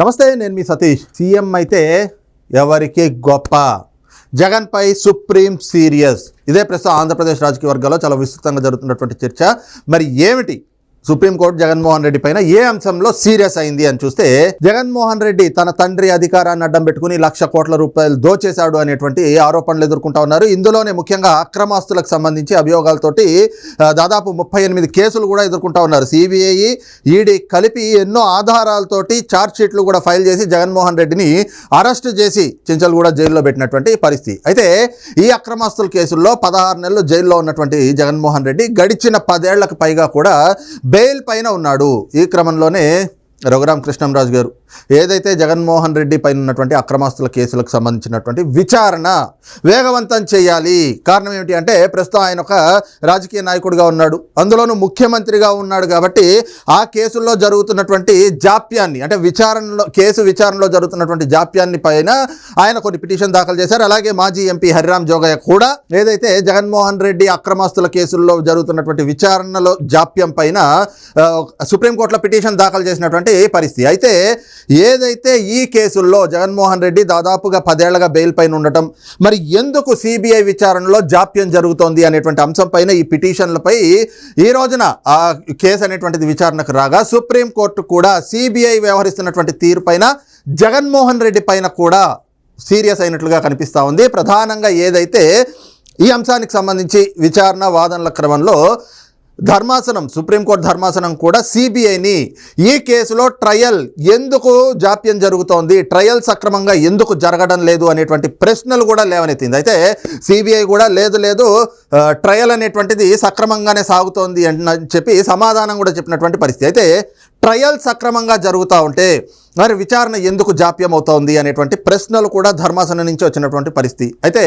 నమస్తే నేను మీ సతీష్. సీఎం అయితే ఎవరికి గొప్ప. జగన్పై సుప్రీం సీరియస్. ఇదే ప్రస్తుతం ఆంధ్రప్రదేశ్ రాజకీయ వర్గాల్లో చాలా విస్తృతంగా జరుగుతున్నటువంటి చర్చ. మరి ఏమిటి? సుప్రీంకోర్టు జగన్మోహన్ రెడ్డి పైన ఏ అంశంలో సీరియస్ అయింది అని చూస్తే జగన్మోహన్ రెడ్డి తన తండ్రి అధికారాన్ని అడ్డం పెట్టుకుని లక్ష కోట్ల రూపాయలు దోచేశాడు అనేటువంటి ఆరోపణలు ఎదుర్కొంటా ఉన్నారు. ఇందులోనే ముఖ్యంగా అక్రమాస్తులకు సంబంధించి అభియోగాలతోటి దాదాపు ముప్పై ఎనిమిది కేసులు కూడా ఎదుర్కొంటా ఉన్నారు. సిబిఐ ఈడీ కలిపి ఎన్నో ఆధారాలతోటి ఛార్జ్ షీట్లు కూడా ఫైల్ చేసి జగన్మోహన్ రెడ్డిని అరెస్ట్ చేసి చెంచల్గూడ జైల్లో పెట్టినటువంటి పరిస్థితి. అయితే ఈ అక్రమాస్తుల కేసుల్లో పదహారు నెలలు జైల్లో ఉన్నటువంటి జగన్మోహన్ రెడ్డి గడిచిన పదేళ్ళకు పైగా కూడా బెయిల్ పైన ఉన్నాడు. ఈ క్రమంలోనే రఘురామ కృష్ణంరాజు గారు ఏదైతే జగన్మోహన్ రెడ్డి పైన ఉన్నటువంటి అక్రమాస్తుల కేసులకు సంబంధించినటువంటి విచారణ వేగవంతం చేయాలి. కారణం ఏమిటి అంటే ప్రస్తుతం ఆయన ఒక రాజకీయ నాయకుడిగా ఉన్నాడు. అందులోనూ ముఖ్యమంత్రిగా ఉన్నాడు కాబట్టి ఆ కేసుల్లో జరుగుతున్నటువంటి జాప్యాన్ని అంటే విచారణలో కేసు విచారణలో జరుగుతున్నటువంటి జాప్యాన్ని పైన ఆయన కొన్ని పిటిషన్ దాఖలు చేశారు. అలాగే మాజీ ఎంపీ హరిరామ్ జోగయ్య కూడా ఏదైతే జగన్మోహన్ రెడ్డి అక్రమాస్తుల కేసుల్లో జరుగుతున్నటువంటి విచారణలో జాప్యం పైన సుప్రీంకోర్టులో పిటిషన్ దాఖలు చేసినటువంటి పరిస్థితి. అయితే ఏదైతే ఈ కేసుల్లో జగన్మోహన్ రెడ్డి దాదాపుగా పదేళ్ళగా బెయిల్ పైన ఉండటం మరి ఎందుకు సిబిఐ విచారణలో జాప్యం జరుగుతోంది అనేటువంటి అంశం పైన ఈ పిటిషన్లపై ఈ రోజున ఆ కేసు అనేటువంటిది విచారణకు రాగా సుప్రీంకోర్టు కూడా సిబిఐ వ్యవహరిస్తున్నటువంటి తీరు పైన జగన్మోహన్ రెడ్డి పైన కూడా సీరియస్ అయినట్లుగా కనిపిస్తూ ఉంది. ప్రధానంగా ఏదైతే ఈ అంశానికి సంబంధించి విచారణ వాదనల క్రమంలో ధర్మాసనం సుప్రీంకోర్టు ధర్మాసనం కూడా సిబిఐని ఈ కేసులో ట్రయల్ ఎందుకు జాప్యం జరుగుతోంది ట్రయల్ సక్రమంగా ఎందుకు జరగడం లేదు అనేటువంటి ప్రశ్నలు కూడా లేవనెత్తింది. అయితే సిబిఐ కూడా లేదు లేదు ట్రయల్ అనేటువంటిది సక్రమంగానే సాగుతోంది అని చెప్పి సమాధానం కూడా చెప్పినటువంటి పరిస్థితి. అయితే ట్రయల్ సక్రమంగా జరుగుతూ ఉంటే మరి విచారణ ఎందుకు జాప్యం అవుతోంది అనేటువంటి ప్రశ్నలు కూడా ధర్మాసనం నుంచి వచ్చినటువంటి పరిస్థితి. అయితే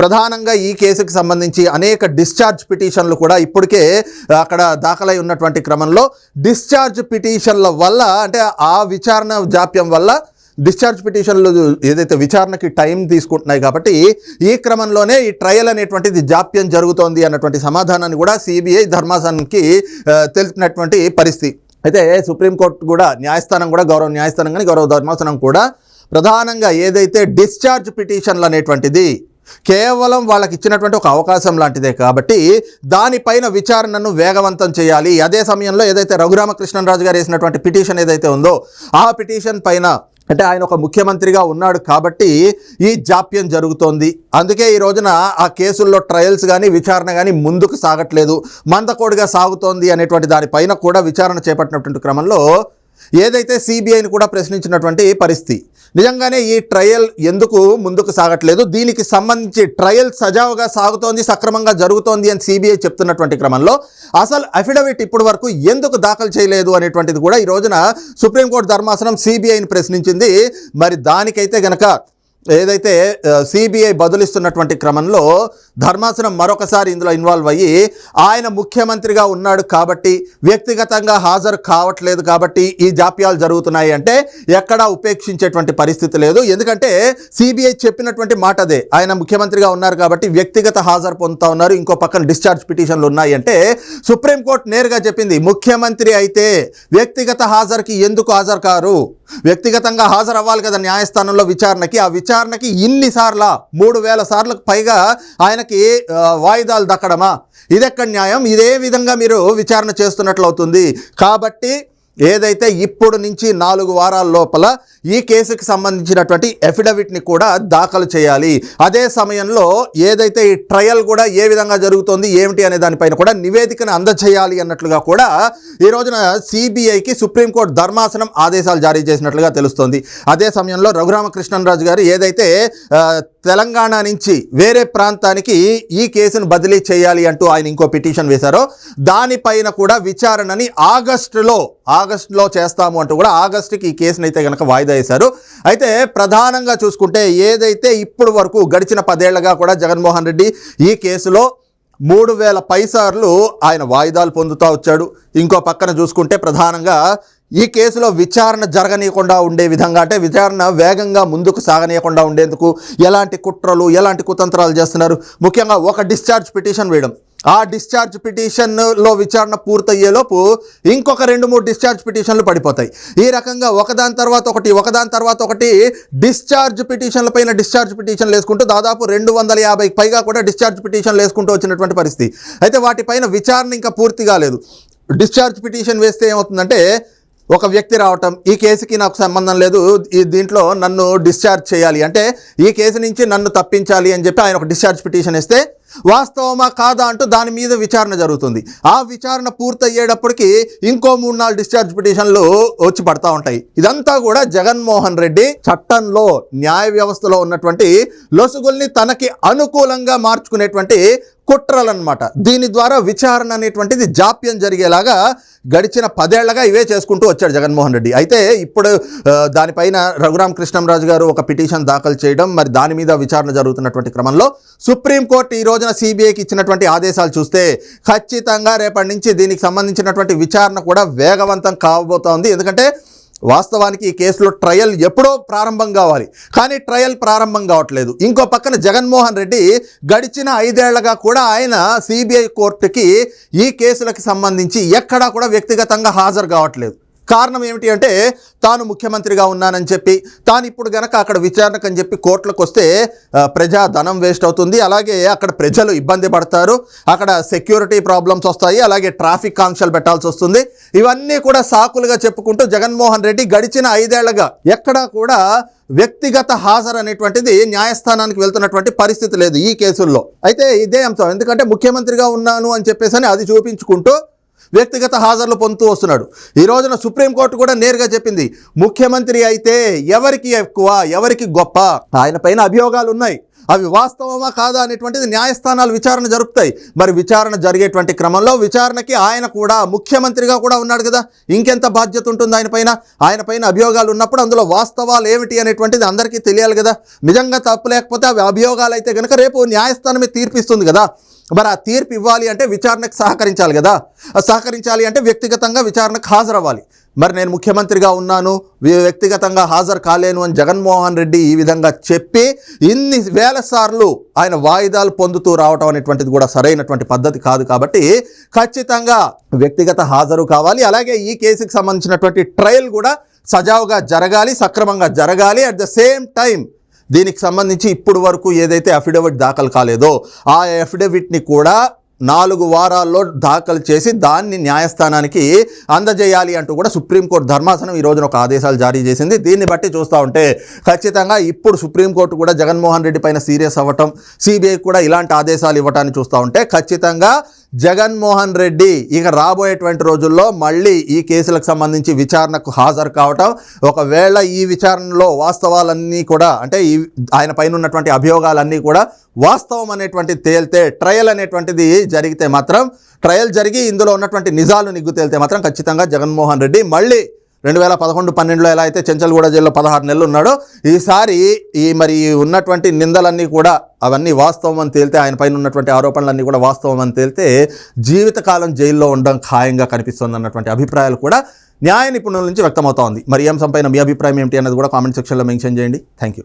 ప్రధానంగా ఈ కేసుకి సంబంధించి అనేక డిశ్చార్జ్ పిటిషన్లు కూడా ఇప్పటికే అక్కడ దాఖలై ఉన్నటువంటి క్రమంలో డిశ్చార్జ్ పిటిషన్ల వల్ల అంటే ఆ విచారణ జాప్యం వల్ల డిశ్చార్జ్ పిటిషన్లు ఏదైతే విచారణకి టైం తీసుకుంటున్నాయి కాబట్టి ఈ క్రమంలోనే ఈ ట్రయల్ అనేటువంటిది జాప్యం జరుగుతోంది అన్నటువంటి సమాధానాన్ని కూడా సిబిఐ ధర్మాసనానికి తెలిపినటువంటి పరిస్థితి. అయితే సుప్రీంకోర్టు కూడా న్యాయస్థానం కూడా గౌరవ న్యాయస్థానం కానీ గౌరవ ధర్మాసనం కూడా ప్రధానంగా ఏదైతే డిశ్చార్జ్ పిటిషన్లు అనేటువంటిది కేవలం వాళ్ళకి ఇచ్చినటువంటి ఒక అవకాశం లాంటిదే కాబట్టి దానిపైన విచారణను వేగవంతం చేయాలి. అదే సమయంలో ఏదైతే రఘురామకృష్ణరాజు గారు వేసినటువంటి పిటిషన్ ఏదైతే ఉందో ఆ పిటిషన్ పైన అంటే ఆయన ఒక ముఖ్యమంత్రిగా ఉన్నాడు కాబట్టి ఈ జాప్యం జరుగుతోంది. అందుకే ఈ రోజున ఆ కేసుల్లో ట్రయల్స్ కానీ విచారణ కానీ ముందుకు సాగట్లేదు. మందకోడిగా సాగుతోంది అనేటువంటి దానిపైన కూడా విచారణ చేపట్టినటువంటి క్రమంలో ఏదైతే సిబిఐని కూడా ప్రశ్నించినటువంటి పరిస్థితి. నిజంగానే ఈ ట్రయల్ ఎందుకు ముందుకు సాగట్లేదు? దీనికి సంబంధించి ట్రయల్ సజావుగా సాగుతోంది సక్రమంగా జరుగుతోంది అని సిబిఐ చెప్తున్నటువంటి క్రమంలో అసలు అఫిడవిట్ ఇప్పటి వరకు ఎందుకు దాఖలు చేయలేదు అనేటువంటిది కూడా ఈ రోజున సుప్రీంకోర్టు ధర్మాసనం సిబిఐని ప్రశ్నించింది. మరి దానికైతే గనక ఏదైతే సిబిఐ బదులిస్తున్నటువంటి క్రమంలో ధర్మాసనం మరొకసారి ఇందులో ఇన్వాల్వ్ అయ్యి ఆయన ముఖ్యమంత్రిగా ఉన్నాడు కాబట్టి వ్యక్తిగతంగా హాజరు కావట్లేదు కాబట్టి ఈ జాప్యాలు జరుగుతున్నాయి అంటే ఎక్కడా ఉపేక్షించేటువంటి పరిస్థితి లేదు. ఎందుకంటే సిబిఐ చెప్పినటువంటి మాట అదే. ఆయన ముఖ్యమంత్రిగా ఉన్నారు కాబట్టి వ్యక్తిగత హాజరు పొందుతా ఉన్నారు. ఇంకో పక్కన డిశ్చార్జ్ పిటిషన్లు ఉన్నాయి అంటే సుప్రీంకోర్టు నేరుగా చెప్పింది ముఖ్యమంత్రి అయితే వ్యక్తిగత హాజరుకి ఎందుకు హాజరు కారు? వ్యక్తిగతంగా హాజరవ్వాలి కదా న్యాయస్థానంలో విచారణకి. ఆ విచారణకి ఇన్నిసార్ల? మూడు వేల సార్లకు పైగా ఆయనకి వాయిదాలు దక్కడమా? ఇదెక్కడ న్యాయం? ఇదే విధంగా మీరు విచారణ చేస్తున్నట్లు అవుతుంది కాబట్టి ఏదైతే ఇప్పుడు నుంచి నాలుగు వారాల లోపల ఈ కేసుకి సంబంధించినటువంటి ఎఫిడవిట్ని కూడా దాఖలు చేయాలి. అదే సమయంలో ఏదైతే ఈ ట్రయల్ కూడా ఏ విధంగా జరుగుతోంది ఏమిటి అనే దానిపైన కూడా నివేదికను అందజేయాలి అన్నట్లుగా కూడా ఈ రోజున సిబిఐకి సుప్రీంకోర్టు ధర్మాసనం ఆదేశాలు జారీ చేసినట్లుగా తెలుస్తోంది. అదే సమయంలో రఘురామకృష్ణరాజు గారు ఏదైతే తెలంగాణ నుంచి వేరే ప్రాంతానికి ఈ కేసును బదిలీ చేయాలి అంటూ ఆయన ఇంకో పిటిషన్ వేశారో. దానిపైన కూడా విచారణని ఆగస్టులో ఆగస్టులో చేస్తాము అంటూ కూడా ఆగస్టుకి ఈ కేసును అయితే కనుక వాయిదా వేశారు. అయితే ప్రధానంగా చూసుకుంటే ఏదైతే ఇప్పుడు వరకు గడిచిన పదేళ్ళుగా కూడా జగన్మోహన్ రెడ్డి ఈ కేసులో మూడు వేల పైసార్లు ఆయన వాయిదాలు పొందుతూ వచ్చాడు. ఇంకో పక్కన చూసుకుంటే ప్రధానంగా ఈ కేసులో విచారణ జరగనీయకుండా ఉండే విధంగా అంటే విచారణ వేగంగా ముందుకు సాగనీయకుండా ఉండేందుకు ఎలాంటి కుట్రలు ఎలాంటి కుతంత్రాలు చేస్తున్నారు? ముఖ్యంగా ఒక డిశ్చార్జ్ పిటిషన్ వేయడం. ఆ డిశ్చార్జ్ పిటిషన్లో విచారణ పూర్తయ్యేలోపు ఇంకొక రెండు మూడు డిశ్చార్జ్ పిటిషన్లు పడిపోతాయి. ఈ రకంగా ఒకదాని తర్వాత ఒకటి ఒకదాని తర్వాత ఒకటి డిశ్చార్జ్ పిటిషన్ల పైన డిశ్చార్జ్ పిటిషన్లు వేసుకుంటూ దాదాపు రెండు వందల యాభైకి పైగా కూడా డిశ్చార్జ్ పిటిషన్లు వేసుకుంటూ వచ్చినటువంటి పరిస్థితి. అయితే వాటిపైన విచారణ ఇంకా పూర్తి కాలేదు. డిశ్చార్జ్ పిటిషన్ వేస్తే ఏమవుతుందంటే ఒక వ్యక్తి రావటం ఈ కేసుకి నాకు సంబంధం లేదు ఈ దీంట్లో నన్ను డిశ్చార్జ్ చేయాలి. అంటే ఈ కేసు నుంచి నన్ను తప్పించాలి అని చెప్పి ఆయన ఒక డిశ్చార్జ్ పిటిషన్ ఇస్తే వాస్తవమా కాదా అంటూ దాని మీద విచారణ జరుగుతుంది. ఆ విచారణ పూర్తయ్యేటప్పటికి ఇంకో మూడు నాలుగు డిశ్చార్జ్ పిటిషన్లు వచ్చి పడతా ఉంటాయి. ఇదంతా కూడా జగన్మోహన్ రెడ్డి చట్టంలో న్యాయ వ్యవస్థలో ఉన్నటువంటి లొసుగుల్ని తనకి అనుకూలంగా మార్చుకునేటువంటి కుట్రలన్నమాట. దీని ద్వారా విచారణ అనేటువంటిది జాప్యం జరిగేలాగా గడిచిన పదేళ్ళగా ఇవే చేసుకుంటూ వచ్చాడు జగన్మోహన్ రెడ్డి. అయితే ఇప్పుడు దానిపైన రఘురామ కృష్ణంరాజు గారు ఒక పిటిషన్ దాఖలు చేయడం మరి దాని మీద విచారణ జరుగుతున్నటువంటి క్రమంలో సుప్రీంకోర్టు ఈ రోజున సిబిఐకి ఇచ్చినటువంటి ఆదేశాలు చూస్తే ఖచ్చితంగా రేపటి నుంచి దీనికి సంబంధించినటువంటి విచారణ కూడా వేగవంతం కాబోతోంది. ఎందుకంటే వాస్తవానికి ఈ కేసులో ట్రయల్ ఎప్పుడో ప్రారంభం కావాలి. కానీ ట్రయల్ ప్రారంభం కావట్లేదు. ఇంకో పక్కన జగన్మోహన్ రెడ్డి గడిచిన ఐదేళ్ళగా కూడా ఆయన సిబిఐ కోర్టుకి ఈ కేసులకు సంబంధించి ఎక్కడా కూడా వ్యక్తిగతంగా హాజరు కావట్లేదు. కారణం ఏమిటి అంటే తాను ముఖ్యమంత్రిగా ఉన్నానని చెప్పి తాను ఇప్పుడు గనక అక్కడ విచారణకు అని చెప్పి కోర్టులకు వస్తే ప్రజా ధనం వేస్ట్ అవుతుంది. అలాగే అక్కడ ప్రజలు ఇబ్బంది పడతారు. అక్కడ సెక్యూరిటీ ప్రాబ్లమ్స్ వస్తాయి. అలాగే ట్రాఫిక్ ఆంక్షలు పెట్టాల్సి వస్తుంది. ఇవన్నీ కూడా సాకులుగా చెప్పుకుంటూ జగన్మోహన్ రెడ్డి గడిచిన ఐదేళ్ళగా ఎక్కడా కూడా వ్యక్తిగత హాజరు అనేటువంటిది న్యాయస్థానానికి వెళ్తున్నటువంటి పరిస్థితి లేదు ఈ కేసుల్లో. అయితే ఇదే అంశం. ఎందుకంటే ముఖ్యమంత్రిగా ఉన్నాను అని చెప్పేసి అని అది చూపించుకుంటూ వ్యక్తిగత హాజరులు పొందుతూ వస్తున్నాడు. ఈ రోజున సుప్రీంకోర్టు కూడా నేరుగా చెప్పింది ముఖ్యమంత్రి అయితే ఎవరికి ఎక్కువ ఎవరికి గొప్ప? ఆయన పైన అభియోగాలు ఉన్నాయి. అవి వాస్తవమా కాదా అనేటువంటిది న్యాయస్థానాలు విచారణ జరుపుతాయి. మరి విచారణ జరిగేటువంటి క్రమంలో విచారణకి ఆయన కూడా ముఖ్యమంత్రిగా కూడా ఉన్నాడు కదా. ఇంకెంత బాధ్యత ఉంటుంది ఆయన పైన? ఆయన పైన అభియోగాలు ఉన్నప్పుడు అందులో వాస్తవాలు ఏమిటి అనేటువంటిది అందరికీ తెలియాలి కదా. నిజంగా తప్పు లేకపోతే అవి అభియోగాలు అయితే కనుక రేపు న్యాయస్థానమే తీర్పిస్తుంది కదా. మరి ఆ తీర్పు ఇవ్వాలి అంటే విచారణకు సహకరించాలి కదా. సహకరించాలి అంటే వ్యక్తిగతంగా విచారణకు హాజరవ్వాలి. మరి నేను ముఖ్యమంత్రిగా ఉన్నాను వ్యక్తిగతంగా హాజరు కాలేను అని జగన్మోహన్ రెడ్డి ఈ విధంగా చెప్పి ఇన్ని వేల సార్లు ఆయన వాయిదాలు పొందుతూ రావటం అనేటువంటిది కూడా సరైనటువంటి పద్ధతి కాదు కాబట్టి ఖచ్చితంగా వ్యక్తిగత హాజరు కావాలి. అలాగే ఈ కేసుకి సంబంధించినటువంటి ట్రయల్ కూడా సజావుగా జరగాలి సక్రమంగా జరగాలి. అట్ ద సేమ్ టైం దీనికి సంబంధించి ఇప్పుడు వరకు ఏదైతే అఫిడవిట్ దాఖలు కాలేదో ఆ అఫిడవిట్ని కూడా నాలుగు వారాల్లో దాఖలు చేసి దాన్ని న్యాయస్థానానికి అందజేయాలి అంటూ కూడా సుప్రీంకోర్టు ధర్మాసనం ఈ రోజున ఒక ఆదేశాలు జారీ చేసింది. దీన్ని బట్టి చూస్తూ ఉంటే ఖచ్చితంగా ఇప్పుడు సుప్రీంకోర్టు కూడా జగన్మోహన్ రెడ్డి పైన సీరియస్ అవ్వటం సిబిఐ కూడా ఇలాంటి ఆదేశాలు ఇవ్వటాన్ని చూస్తూ ఉంటే ఖచ్చితంగా జగన్మోహన్ రెడ్డి ఇక రాబోయేటువంటి రోజుల్లో మళ్ళీ ఈ కేసులకు సంబంధించి విచారణకు హాజరు కావటం ఒకవేళ ఈ విచారణలో వాస్తవాలన్నీ కూడా అంటే ఈ ఆయన పైన ఉన్నటువంటి అభియోగాలన్నీ కూడా వాస్తవం అనేటువంటిది తేలితే ట్రయల్ అనేటువంటిది జరిగితే మాత్రం ట్రయల్ జరిగి ఇందులో ఉన్నటువంటి నిజాలు నిగ్గు తేలితే మాత్రం ఖచ్చితంగా జగన్మోహన్ రెడ్డి మళ్ళీ రెండు వేల పదకొండు పన్నెండులో ఎలా అయితే చెంచల్గూడ జైల్లో పదహారు నెలలు ఉన్నాడో ఈసారి ఈ మరి ఉన్నటువంటి నిందలన్నీ కూడా అవన్నీ వాస్తవం అని తేలితే ఆయన పైన ఉన్నటువంటి ఆరోపణలన్నీ కూడా వాస్తవం అని తేలితే జీవితకాలం జైల్లో ఉండడం ఖాయంగా కనిపిస్తుంది అన్నటువంటి అభిప్రాయాలు కూడా న్యాయ నిపుణుల నుంచి వ్యక్తమవుతోంది మరి ఈ అంశంపైన మీ అభిప్రాయం ఏంటి అన్నది కూడా కామెంట్ సెక్షన్లో మెన్షన్ చేయండి. Thank you